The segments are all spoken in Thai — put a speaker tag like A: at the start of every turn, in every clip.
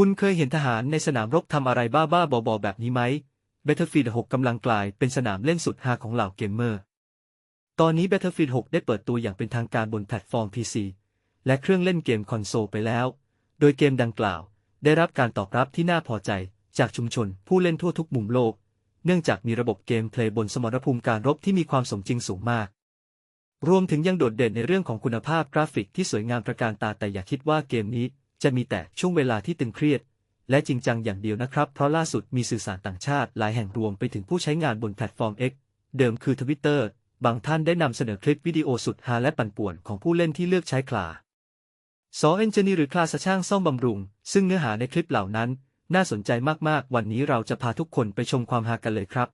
A: คุณเคยเห็นทหารในสนามรบทำอะไรบ้าๆบอๆแบบนี้ไหม Battlefield 6กำลังกลายเป็นสนามเล่นสุดฮาของเหล่าเกมเมอร์ ตอนนี้ Battlefield 6 ได้เปิดตัวอย่างเป็นทางการบนแพลตฟอร์ม PC และเครื่องเล่นเกมคอนโซลไปแล้ว โดยเกมดังกล่าว ได้รับการตอบรับที่น่าพอใจจากชุมชนผู้เล่นทั่วทุกมุมโลก เนื่องจากมีระบบเกมเพลย์บนสมรภูมิการรบที่มีความสมจริงสูงมาก รวมถึงยังโดดเด่นในเรื่องของคุณภาพกราฟิกที่สวยงามตระการตาแต่อย่าคิดว่าเกมนี้ จะมีแต่ช่วงเวลาที่ตึงเครียด และจริงจังอย่างเดียวนะครับ เพราะล่าสุดมีสื่อสารต่างชาติหลายแห่งรวมไปถึงผู้ใช้งานบนแพลตฟอร์ม X เดิมคือทวิตเตอร์บางท่านได้นำเสนอคลิปวิดีโอสุดฮาและปั่นป่วนของผู้เล่นที่เลือกใช้คลาซอเอนจิเนียร์หรือคลาสช่างซ่อมบำรุง ซึ่งเนื้อหาในคลิปเหล่านั้น น่าสนใจมากๆ วันนี้เราจะพาทุกคนไปชมความฮากันเลยครับ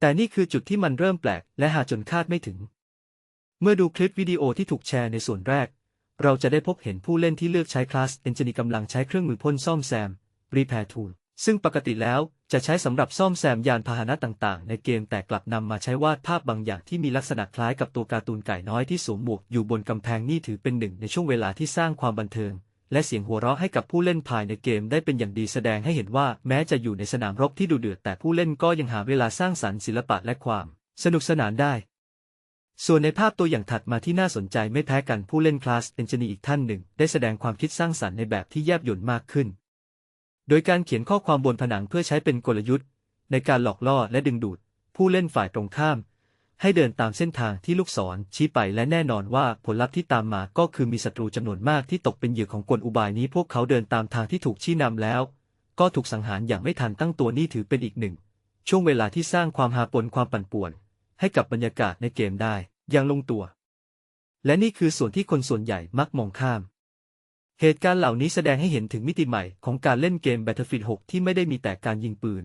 A: แต่นี่คือจุดที่มันเริ่มแปลกและหาจนคาดไม่ถึง เมื่อดูคลิปวิดีโอที่ถูกแชร์ในส่วนแรก เราจะได้พบเห็นผู้เล่นที่เลือกใช้คลาสเอนจินีกำลังใช้เครื่องมือพ่นซ่อมแซม Repair Tool ซึ่งปกติแล้วจะใช้สำหรับซ่อมแซมยานพาหนะต่างๆ ในเกมแต่กลับนำมาใช้วาดภาพบางอย่างที่มีลักษณะคล้ายกับตัวการ์ตูนไก่น้อยที่สวมหมวกอยู่บนกำแพงนี่ถือเป็นหนึ่งในช่วงเวลาที่สร้างความบันเทิง และเสียงหัวเราะให้กับผู้เล่นภายในเกมได้เป็นอย่างดีแสดงให้เห็นว่าแม้จะอยู่ในสนามรบที่ดุเดือดแต่ผู้เล่นก็ยังหาเวลาสร้างสรรค์ศิลปะและความ สนุกสนานได้ ส่วนในภาพตัวอย่างถัดมาที่น่าสนใจไม่แพ้กันผู้เล่นคลาสเอนจินีอีกท่านหนึ่ง ได้แสดงความคิดสร้างสรรค์ในแบบที่แยบยลมากขึ้น โดยการเขียนข้อความบนผนังเพื่อใช้เป็นกลยุทธ์ ในการหลอกล่อและดึงดูด ผู้เล่นฝ่ายตรงข้าม ให้เดินตามเส้นทางที่ลูกศรชี้ไปและแน่นอนว่าผลลัพธ์ที่ตามมาก็คือมีศัตรูจำนวนมากที่ตกเป็นเหยื่อของกลอุบายนี้พวกเขาเดินตามทางที่ถูกชี้นำแล้ว ก็ถูกสังหารอย่างไม่ทันตั้งตัวนี่ถือเป็นอีกหนึ่ง ช่วงเวลาที่สร้างความหาปนความปั่นป่วน ให้กับบรรยากาศในเกมได้อย่างลงตัว และนี่คือส่วนที่คนส่วนใหญ่มักมองข้าม เหตุการณ์เหล่านี้แสดงให้เห็นถึงมิติใหม่ของการเล่นเกม Battlefield 6 ที่ไม่ได้มีแต่การยิงปืน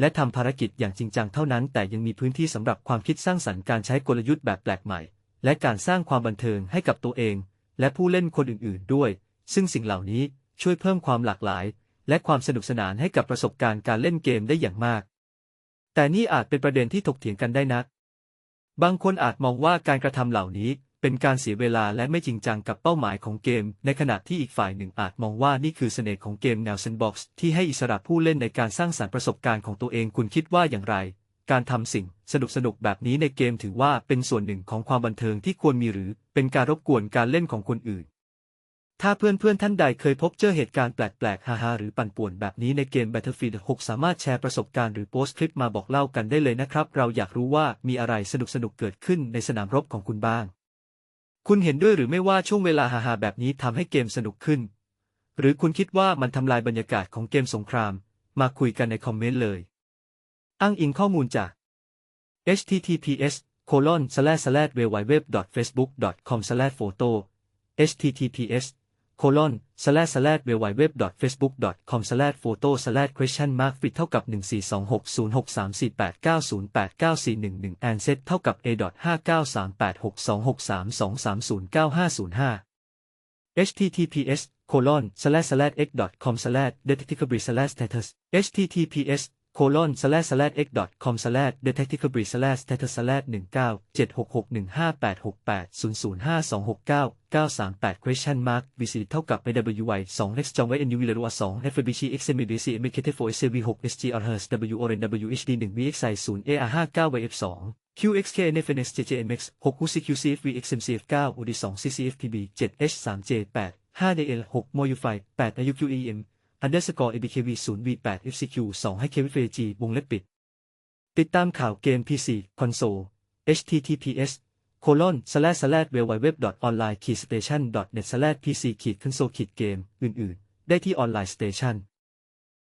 A: และทำภารกิจอย่างจริงจังเท่านั้น แต่ยังมีพื้นที่สำหรับความคิดสร้างสรรค์การใช้กลยุทธ์แบบแปลกใหม่ และการสร้างความบันเทิงให้กับตัวเอง และผู้เล่นคนอื่น ๆ ด้วย ซึ่งสิ่งเหล่านี้ช่วยเพิ่มความหลากหลาย และความสนุกสนานให้กับประสบการณ์การเล่นเกมได้อย่างมาก แต่นี่อาจเป็นประเด็นที่ถกเถียงกันได้นัก บางคนอาจมองว่าการกระทำเหล่านี้เป็นการเสียเวลาและไม่จริงจังกับเป้าหมายของเกม ในขณะที่อีกฝ่ายหนึ่งอาจมองว่านี่คือเสน่ห์ของเกมแนวเซนบ็อกซ์ที่ให้อิสระผู้เล่นในการสร้างสรรค์ประสบการณ์ของตัวเองคุณคิดว่าอย่างไร การทำสิ่งสนุกสนุกแบบนี้ในเกมถือว่าเป็นส่วนหนึ่งของความบันเทิงที่ควรมีหรือเป็นการรบกวนการเล่นของคนอื่น ถ้าเพื่อนๆท่านใดเคยพบเจอเหตุการณ์แปลกๆฮาๆ หรือปั่นป่วนแบบนี้ในเกม Battlefield 6 สามารถแชร์ประสบการณ์หรือโพสต์คลิปมาบอกเล่ากันได้เลยนะครับ เราอยากรู้ว่ามีอะไรสนุกๆ เกิดขึ้นในสนามรบของคุณบ้าง คุณเห็นด้วยหรือไม่ว่าช่วงเวลาฮาๆ แบบนี้ทำให้เกมสนุกขึ้น หรือคุณคิดว่ามันทำลายบรรยากาศของเกมสงคราม มาคุยกันในคอมเมนต์เลย อ้างอิงข้อมูลจาก https colon slash slash www facebook com slash photo https colon slash slash www facebook com slash photo slash question mark fit เท่ากับ 1 4 2 6 0 6 3 4 8 9 0 8 9 4 1 1 and set เท่ากับ a 5 9 3 8 6 2 6 3 2 3 0 9 5 0 5 https colon slash slash x dot com slash detectively slash status https colon slash slash x dot com slash detectively slash status slash 1976615868005269 938 question mark visit เท่ากับ AWY 2 x จองไว้ NU วิลลัว2 FBC XMBC MKT4 SCV 6 SGR HERS W Oren WHD 1 VXI 0 AR 59 YF 2 QXK NFNS JJMX 6 UCQ CFV XMCF 9 UD 2 CCFPB 7 H 3 J 8 5 DL 6 MOUFI 8 IUQEM underscore ABKV 0 V8 FCQ 2ให้ KVFG วงเล็บปิด ติดตามข่าวเกม PC คอนโซล https colon slash slash www online key station net slash pc ขีด console ขีดเกมอื่น ๆ ได้ที่ออนไลน์สเตชัน